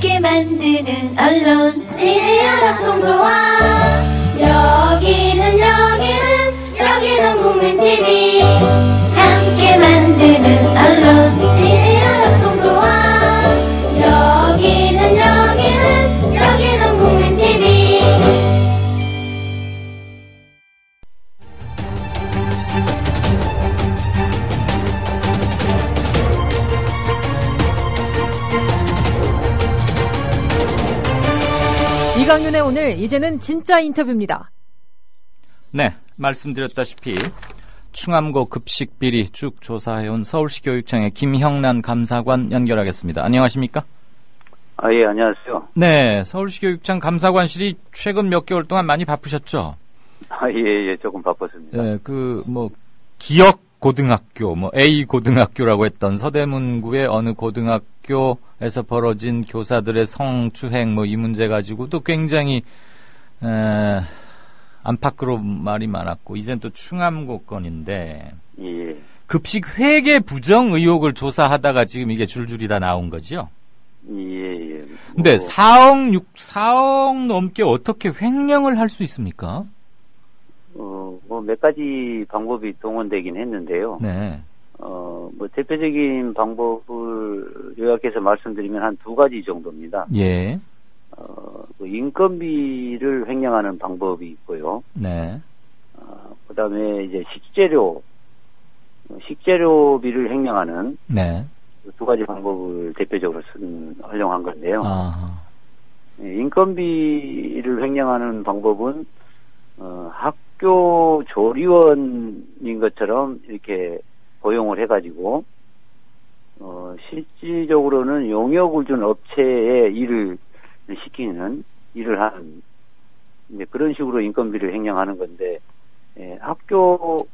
함께 만드는 언론. 미디어 협동조합 여기는 여기는 여기는 국민TV 이강윤의 오늘 이제는 진짜 인터뷰입니다. 네, 말씀드렸다시피 충암고 급식 비리 쭉 조사해온 서울시 교육청의 김형란 감사관 연결하겠습니다. 안녕하십니까? 아, 예, 안녕하세요. 네, 서울시 교육청 감사관실이 최근 몇 개월 동안 많이 바쁘셨죠? 아, 예, 예, 조금 바빴습니다. 네, 그, 뭐, 기억 고등학교, 뭐, A 고등학교라고 했던 서대문구의 어느 고등학교에서 벌어진 교사들의 성추행, 뭐, 이 문제 가지고도 굉장히, 에, 안팎으로 말이 많았고, 이젠 또 충암고 건인데, 예, 급식 회계 부정 의혹을 조사하다가 지금 이게 줄줄이 다 나온 거죠? 예, 예. 근데 뭐, 4억 6, 4억 넘게 어떻게 횡령을 할 수 있습니까? 어, 뭐, 몇 가지 방법이 동원되긴 했는데요. 네. 어, 뭐, 대표적인 방법을 요약해서 말씀드리면 한 두 가지 정도입니다. 예. 어, 그 인건비를 횡령하는 방법이 있고요. 네. 어, 그 다음에 이제 식재료, 어, 식재료비를 횡령하는 네. 그두 가지 방법을 대표적으로 쓴, 활용한 건데요. 아. 예, 인건비를 횡령하는 방법은 어, 학 교 조리원인 것처럼 이렇게 고용을 해가지고 어, 실질적으로는 용역을 준 업체에 일을 시키는 일을 하는 이제 그런 식으로 인건비를 횡령하는 건데 예, 학교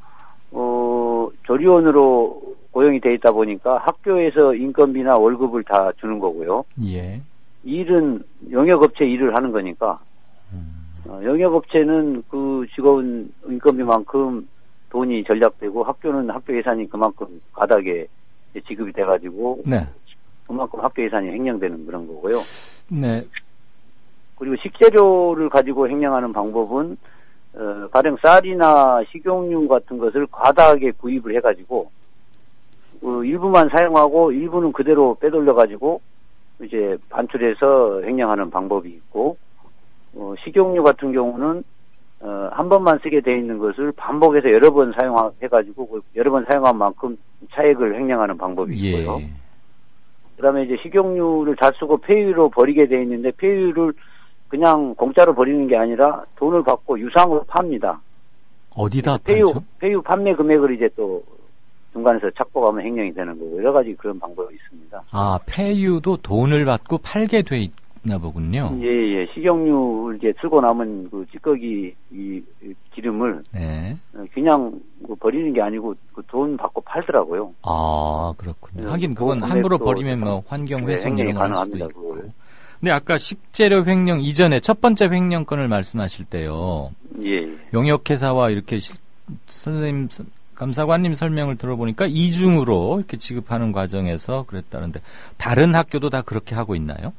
어, 조리원으로 고용이 돼 있다 보니까 학교에서 인건비나 월급을 다 주는 거고요. 예. 일은 영역업체 일을 하는 거니까 어, 영역업체는 그 직원 인건비만큼 돈이 전략되고 학교는 학교 예산이 그만큼 가닥에 지급이 돼가지고 네. 그만큼 학교 예산이 횡령되는 그런 거고요. 네. 그리고 식재료를 가지고 횡령하는 방법은 어, 가령 쌀이나 식용유 같은 것을 과다하게 구입을 해가지고 어, 일부만 사용하고 일부는 그대로 빼돌려가지고 이제 반출해서 횡령하는 방법이 있고 어, 식용유 같은 경우는 어, 한 번만 쓰게 돼 있는 것을 반복해서 여러 번 사용해가지고 그 여러 번 사용한 만큼 차액을 횡령하는 방법이 예. 있고요. 그다음에 이제 식용유를 잘 쓰고 폐유로 버리게 돼 있는데 폐유를 그냥 공짜로 버리는 게 아니라 돈을 받고 유상으로 팝니다. 어디다 폐유 팔죠? 폐유 판매 금액을 이제 또 중간에서 착복하면 횡령이 되는 거고 여러 가지 그런 방법이 있습니다. 아, 폐유도 돈을 받고 팔게 돼 있 나 보군요. 예, 예. 식용유 이제 쓰고 남은 그 찌꺼기 이이 기름을 네. 어, 그냥 그 버리는 게 아니고 그돈 받고 팔더라고요. 아, 그렇군요. 네, 하긴 그건 그 함부로 버리면 뭐 환경 네, 훼손 횡령이 이런 걸할 수도 있고. 그걸. 근데 아까 식재료 횡령 이전에 첫 번째 횡령건을 말씀하실 때요. 예, 예. 용역회사와 이렇게 실- 선생님 선- 감사관님 설명을 들어보니까 이중으로 이렇게 지급하는 과정에서 그랬다는데 다른 학교도 다 그렇게 하고 있나요?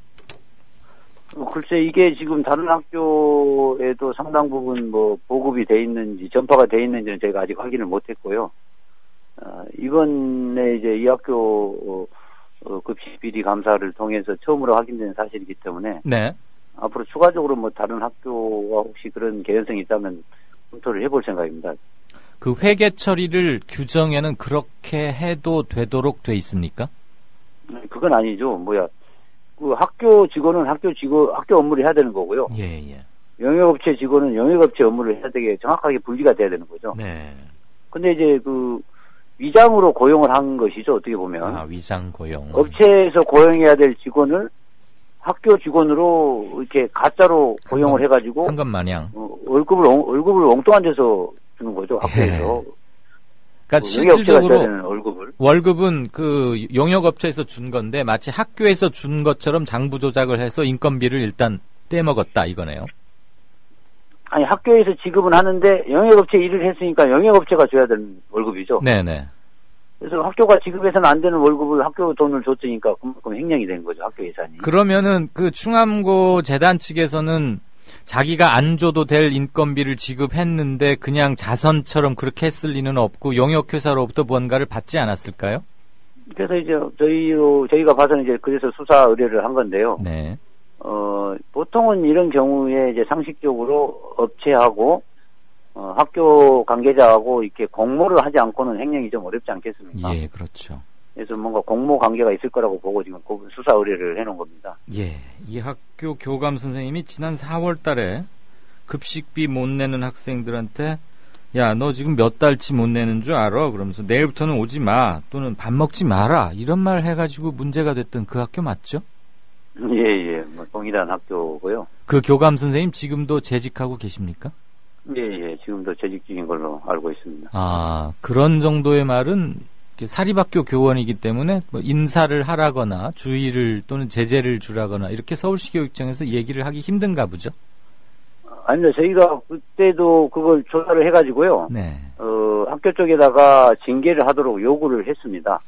뭐 글쎄 이게 지금 다른 학교에도 상당 부분 뭐 보급이 돼 있는지 전파가 돼 있는지는 제가 아직 확인을 못했고요. 어, 이번에 이제 이 학교 어, 어, 급식 비리 감사를 통해서 처음으로 확인된 사실이기 때문에 네. 앞으로 추가적으로 뭐 다른 학교와 혹시 그런 개연성이 있다면 검토를 해볼 생각입니다. 그 회계 처리를 규정에는 그렇게 해도 되도록 돼 있습니까? 그건 아니죠. 뭐야 그 학교 직원은 학교 직원 학교 업무를 해야 되는 거고요. 예, 예. 영역업체 직원은 영역업체 업무를 해야 되게 정확하게 분리가 돼야 되는 거죠. 네. 근데 이제 그 위장으로 고용을 한 것이죠. 어떻게 보면 아, 위장 고용. 업체에서 고용해야 될 직원을 학교 직원으로 이렇게 가짜로 고용을 해 가지고 한것 마냥. 어, 월급을 엉- 월급을 엉뚱한 데서 주는 거죠. 학교에서 그러니까 그 실질적으로 월급은 그 용역업체에서 준 건데 마치 학교에서 준 것처럼 장부 조작을 해서 인건비를 일단 떼먹었다 이거네요. 아니 학교에서 지급은 하는데 영역업체 일을 했으니까 영역업체가 줘야 되는 월급이죠. 네네. 그래서 학교가 지급해서는 안 되는 월급을 학교 돈을 줬으니까 그만큼 횡령이 된 거죠 학교 예산이. 그러면은 그 충암고 재단 측에서는 자기가 안 줘도 될 인건비를 지급했는데 그냥 자선처럼 그렇게 했을 리는 없고 용역회사로부터 무언가를 받지 않았을까요? 그래서 이제 저희 저희가 봐서는 이제 그래서 수사 의뢰를 한 건데요. 네. 어 보통은 이런 경우에 이제 상식적으로 업체하고 어, 학교 관계자하고 이렇게 공모를 하지 않고는 횡령이 좀 어렵지 않겠습니까? 예, 그렇죠. 그래서 뭔가 공모 관계가 있을 거라고 보고 지금 그 수사 의뢰를 해놓은 겁니다. 예, 이 학교 교감 선생님이 지난 4월 달에 급식비 못 내는 학생들한테 야, 너 지금 몇 달치 못 내는 줄 알아? 그러면서 내일부터는 오지 마. 또는 밥 먹지 마라. 이런 말 해가지고 문제가 됐던 그 학교 맞죠? 예, 예, 뭐 동일한 학교고요. 그 교감 선생님 지금도 재직하고 계십니까? 예, 예, 지금도 재직 중인 걸로 알고 있습니다. 아, 그런 정도의 말은 사립학교 교원이기 때문에 뭐 인사를 하라거나 주의를 또는 제재를 주라거나 이렇게 서울시 교육청에서 얘기를 하기 힘든가 보죠? 아니요, 저희가 그때도 그걸 조사를 해가지고요. 네. 어, 학교 쪽에다가 징계를 하도록 요구를 했습니다.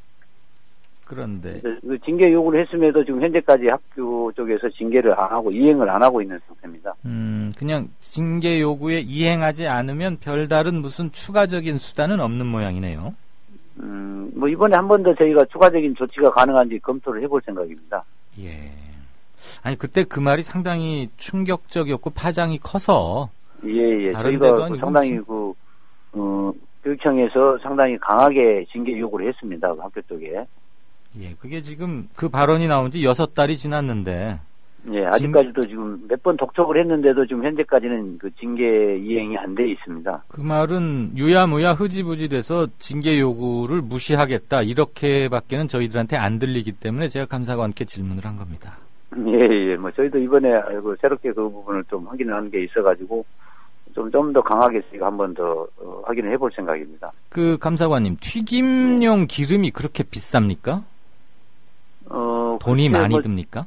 그런데 그 징계 요구를 했음에도 지금 현재까지 학교 쪽에서 징계를 안 하고 이행을 안 하고 있는 상태입니다. 음, 그냥 징계 요구에 이행하지 않으면 별다른 무슨 추가적인 수단은 없는 모양이네요. 음, 뭐 이번에 한 번 더 저희가 추가적인 조치가 가능한지 검토를 해볼 생각입니다. 예. 아니 그때 그 말이 상당히 충격적이었고 파장이 커서 예, 예. 다른 저희가 그 상당히 그, 어, 교육청에서 상당히 강하게 징계 요구를 했습니다. 그 학교 쪽에. 예, 그게 지금 그 발언이 나온 지 여섯 달이 지났는데 예, 아직까지도 지금 몇 번 독촉을 했는데도 지금 현재까지는 그 징계 이행이 안 돼 있습니다. 그 말은 유야무야 흐지부지 돼서 징계 요구를 무시하겠다 이렇게밖에는 저희들한테 안 들리기 때문에 제가 감사관께 질문을 한 겁니다. 예, 예. 뭐 저희도 이번에 그 새롭게 그 부분을 좀 확인을 하는 게 있어가지고 좀 좀 더 강하게 저희가 한번더 어, 확인을 해볼 생각입니다. 그 감사관님 튀김용 기름이 그렇게 비쌉니까? 어, 돈이 많이 뭐, 듭니까?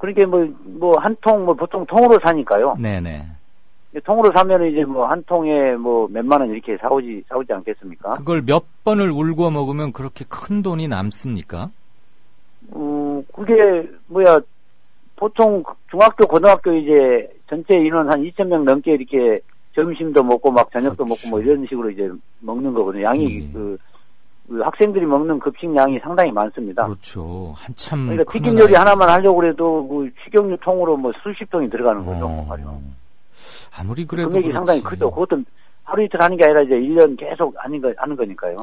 그러니까 뭐, 뭐, 한 통, 뭐, 보통 통으로 사니까요. 네네. 통으로 사면은 이제 뭐, 한 통에 뭐, 몇만 원 이렇게 사오지, 사오지 않겠습니까? 그걸 몇 번을 울고 먹으면 그렇게 큰 돈이 남습니까? 어, 그게, 뭐야, 보통 중학교, 고등학교 이제 전체 인원 한 2,000명 넘게 이렇게 점심도 먹고 막 저녁도 그렇죠. 먹고 뭐 이런 식으로 이제 먹는 거거든요. 양이 예. 그, 그 학생들이 먹는 급식량이 상당히 많습니다. 그렇죠. 한참. 그러니까 큰 튀김 요리 하나만 하려고 해도 그 식용유 통으로 뭐 수십 통이 들어가는 거죠. 어. 아무리 그래도 금액이 그렇지. 상당히 크죠. 그것도 하루 이틀 하는 게 아니라 이제 1년 계속 하는, 거, 하는 거니까요.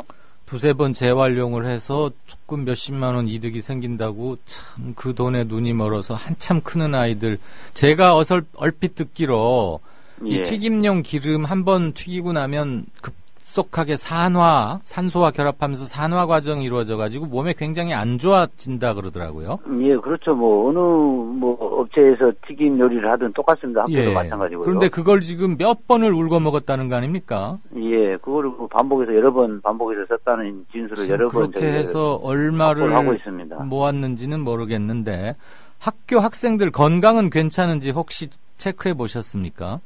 두세 번 재활용을 해서 조금 몇십만 원 이득이 생긴다고 참 그 돈에 눈이 멀어서 한참 크는 아이들 제가 어설 얼핏 듣기로 이 예. 튀김용 기름 한 번 튀기고 나면 급 속하게 산화 산소와 결합하면서 산화 과정이 이루어져 가지고 몸에 굉장히 안 좋아진다 그러더라고요. 예, 그렇죠. 뭐, 어느, 뭐, 업체에서 튀김 요리를 하든 똑같습니다. 학교도 마찬가지고요. 예. 그런데 그걸 지금 몇 번을 울고 먹었다는 거 아닙니까? 예, 그거를 뭐 반복해서 여러 번 반복해서 썼다는 진술을 여러 번 그렇게 해서 얼마를 하고 있습니다. 모았는지는 모르겠는데 학교 학생들 건강은 괜찮은지 혹시 체크해 보셨습니까?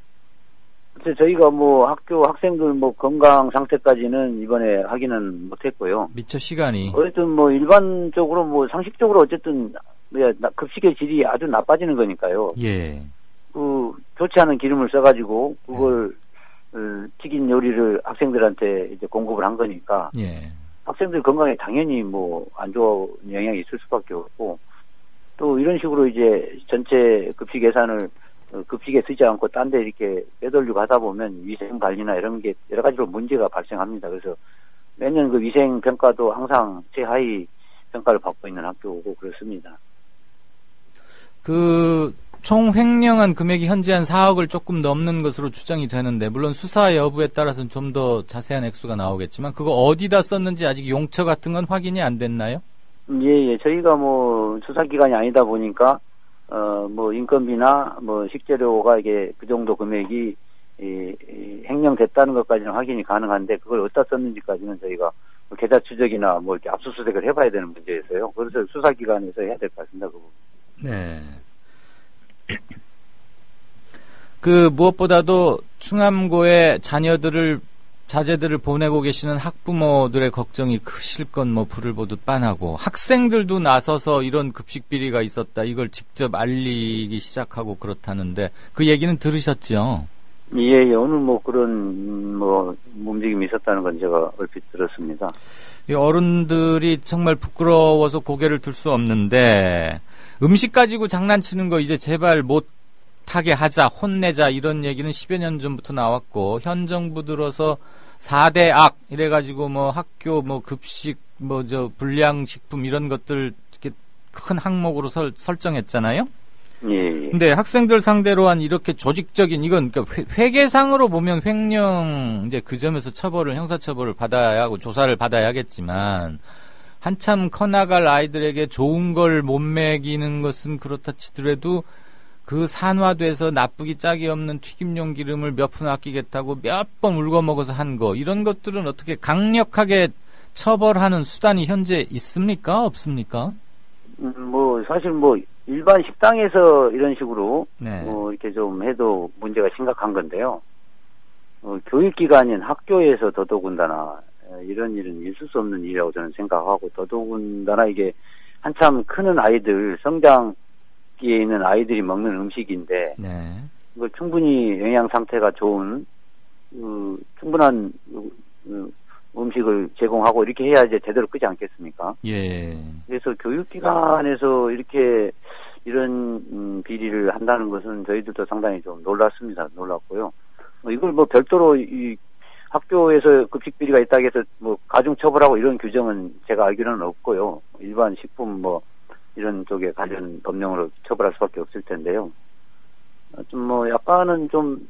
저희가 뭐 학교 학생들 뭐 건강 상태까지는 이번에 확인은 못했고요. 미처 시간이 어쨌든 뭐 일반적으로 뭐 상식적으로 어쨌든 뭐야, 나- 급식의 질이 아주 나빠지는 거니까요. 예 그 좋지 않은 기름을 써가지고 그걸 어, 튀긴 요리를 학생들한테 이제 공급을 한 거니까 예. 학생들 건강에 당연히 뭐 안 좋은 영향이 있을 수밖에 없고 또 이런 식으로 이제 전체 급식 예산을 어, 급식에 쓰지 않고 딴 데 이렇게 빼돌리고 하다 보면 위생 관리나 이런 게 여러 가지로 문제가 발생합니다. 그래서 매년 그 위생 평가도 항상 최하위 평가를 받고 있는 학교고 그렇습니다. 그 총 횡령한 금액이 현재 한 4억을 조금 넘는 것으로 추정이 되는데 물론 수사 여부에 따라서는 좀 더 자세한 액수가 나오겠지만 그거 어디다 썼는지 아직 용처 같은 건 확인이 안 됐나요? 예, 예. 저희가 뭐 수사 기관이 아니다 보니까 어 뭐 인건비나 뭐 식재료가 이게 그 정도 금액이 이, 이 횡령됐다는 것까지는 확인이 가능한데 그걸 어디다 썼는지까지는 저희가 뭐 계좌 추적이나 뭐 이렇게 압수수색을 해봐야 되는 문제여서요. 그래서 수사기관에서 해야 될 것 같습니다. 그 부분. 네. 그 무엇보다도 충암고의 자녀들을 자제들을 보내고 계시는 학부모들의 걱정이 크실 건 뭐 불을 보듯 빤하고 학생들도 나서서 이런 급식 비리가 있었다 이걸 직접 알리기 시작하고 그렇다는데 그 얘기는 들으셨죠? 예, 예, 오늘 뭐 그런, 음, 뭐, 움직임이 있었다는 건 제가 얼핏 들었습니다. 이 어른들이 정말 부끄러워서 고개를 들 수 없는데 음식 가지고 장난치는 거 이제 제발 못 하게 하자 혼내자 이런 얘기는 10여 년 전부터 나왔고 현 정부 들어서 4대 악 이래 가지고 뭐 학교 뭐 급식 뭐 저 불량 식품 이런 것들 이렇게 큰 항목으로 설, 설정했잖아요. 예, 예. 근데 학생들 상대로 한 이렇게 조직적인 이건 그러니까 회, 회계상으로 보면 횡령 이제 그 점에서 처벌을 형사 처벌을 받아야 하고 조사를 받아야겠지만 한참 커나갈 아이들에게 좋은 걸 못 먹이는 것은 그렇다 치더라도 그 산화돼서 나쁘기 짝이 없는 튀김용 기름을 몇 푼 아끼겠다고 몇 번 울고 먹어서 한 거 이런 것들은 어떻게 강력하게 처벌하는 수단이 현재 있습니까 없습니까? 음, 뭐, 사실 뭐, 일반 식당에서 이런 식으로, 네. 뭐, 이렇게 좀 해도 문제가 심각한 건데요. 어, 교육기관인 학교에서 더더군다나, 에, 이런 일은 있을 수 없는 일이라고 저는 생각하고, 더더군다나 이게 한참 크는 아이들, 성장 기에 있는 아이들이 먹는 음식인데, 네. 이걸 충분히 영양 상태가 좋은, 어, 충분한, 어, 어, 음식을 제공하고 이렇게 해야 이제 제대로 끄지 않겠습니까? 예. 그래서 교육기관에서 이렇게 이런 음, 비리를 한다는 것은 저희들도 상당히 좀 놀랐습니다. 놀랐고요. 뭐 이걸 뭐 별도로 이 학교에서 급식 비리가 있다고 해서 뭐 가중 처벌하고 이런 규정은 제가 알기로는 없고요. 일반 식품 뭐 이런 쪽에 관련 법령으로 처벌할 수밖에 없을 텐데요. 좀 뭐 약간은 좀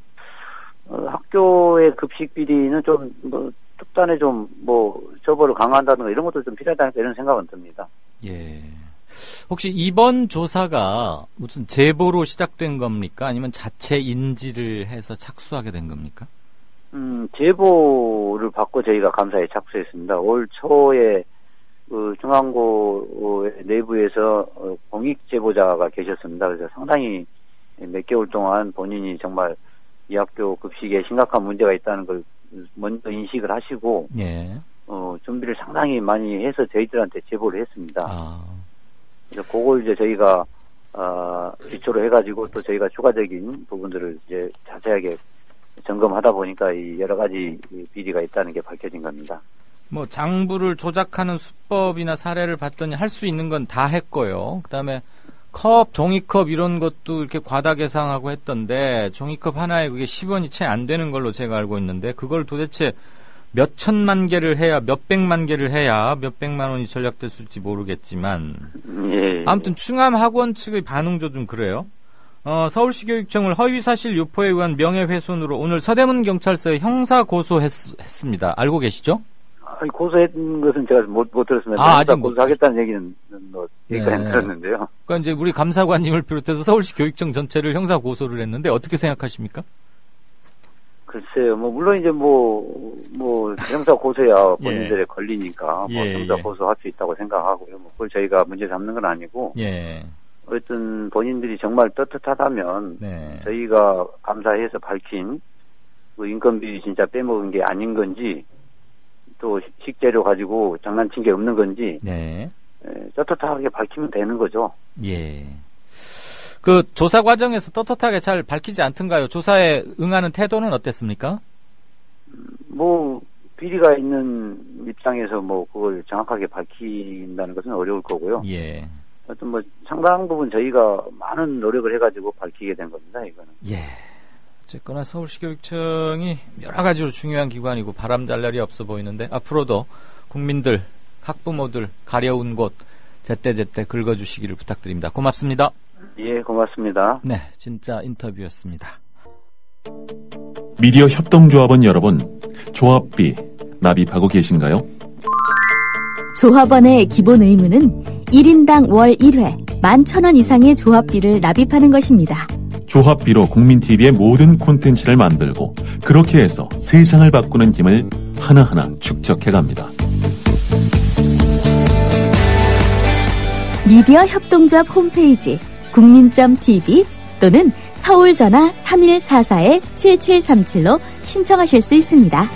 어, 학교의 급식 비리는 좀뭐 특단에 좀뭐 처벌을 강화한다든가 이런 것도 좀 필요하다 이런 생각은 듭니다. 예. 혹시 이번 조사가 무슨 제보로 시작된 겁니까? 아니면 자체 인지를 해서 착수하게 된 겁니까? 음, 제보를 받고 저희가 감사에 착수했습니다. 올 초에 그 중앙고 내부에서 어, 공익 제보자가 계셨습니다. 그래서 상당히 몇 개월 동안 본인이 정말 이 학교 급식에 심각한 문제가 있다는 걸 먼저 인식을 하시고 예. 어, 준비를 상당히 많이 해서 저희들한테 제보를 했습니다. 아, 그래서 그걸 이제 저희가 어, 기초로 해가지고 또 저희가 추가적인 부분들을 이제 자세하게 점검하다 보니까 이 여러 가지 이 비리가 있다는 게 밝혀진 겁니다. 뭐 장부를 조작하는 수법이나 사례를 봤더니 할 수 있는 건 다 했고요. 그다음에 컵, 종이컵 이런 것도 이렇게 과다 계상하고 했던데 종이컵 하나에 그게 10원이 채 안 되는 걸로 제가 알고 있는데 그걸 도대체 몇 천만 개를 해야 몇 백만 개를 해야 몇 백만 원이 전략될 수 있을지 모르겠지만 예. 아무튼 충암 학원 측의 반응도 좀 그래요. 어, 서울시 교육청을 허위사실 유포에 의한 명예훼손으로 오늘 서대문 경찰서에 형사 고소했습니다. 알고 계시죠? 아니, 고소했던 것은 제가 못, 못 들었습니다. 아, 아직 아직 못 고소하겠다는 얘기는 뭐 여기까지 네. 들었는데요. 그러니까 이제 우리 감사관님을 비롯해서 서울시 교육청 전체를 형사 고소를 했는데 어떻게 생각하십니까? 글쎄요, 뭐 물론 이제 뭐 뭐 형사 고소야 예. 본인들의 권리니까 뭐 예, 형사 예. 고소할 수 있다고 생각하고요. 뭐 그걸 저희가 문제 삼는 건 아니고 예. 어쨌든 본인들이 정말 떳떳하다면 네. 저희가 감사해서 밝힌 그 인건비 진짜 빼먹은 게 아닌 건지 또 식- 식재료 가지고 장난친 게 없는 건지 네. 에, 떳떳하게 밝히면 되는 거죠. 예. 그 조사 과정에서 떳떳하게 잘 밝히지 않던가요? 조사에 응하는 태도는 어땠습니까? 뭐 비리가 있는 입장에서 뭐 그걸 정확하게 밝힌다는 것은 어려울 거고요. 예. 하여튼 뭐 상당 부분 저희가 많은 노력을 해가지고 밝히게 된 겁니다. 이거는. 예. 어쨌거나 서울시 교육청이 여러 가지로 중요한 기관이고 바람 잘 날이 없어 보이는데 앞으로도 국민들, 학부모들 가려운 곳 제때제때 긁어주시기를 부탁드립니다. 고맙습니다. 예, 고맙습니다. 네, 진짜 인터뷰였습니다. 미디어 협동조합원 여러분, 조합비 납입하고 계신가요? 조합원의 기본 의무는 1인당 월 1회 11,000원 이상의 조합비를 납입하는 것입니다. 조합비로 국민TV의 모든 콘텐츠를 만들고 그렇게 해서 세상을 바꾸는 힘을 하나하나 축적해갑니다. 미디어 협동조합 홈페이지 국민.tv 또는 서울 전화 3144-7737로 신청하실 수 있습니다.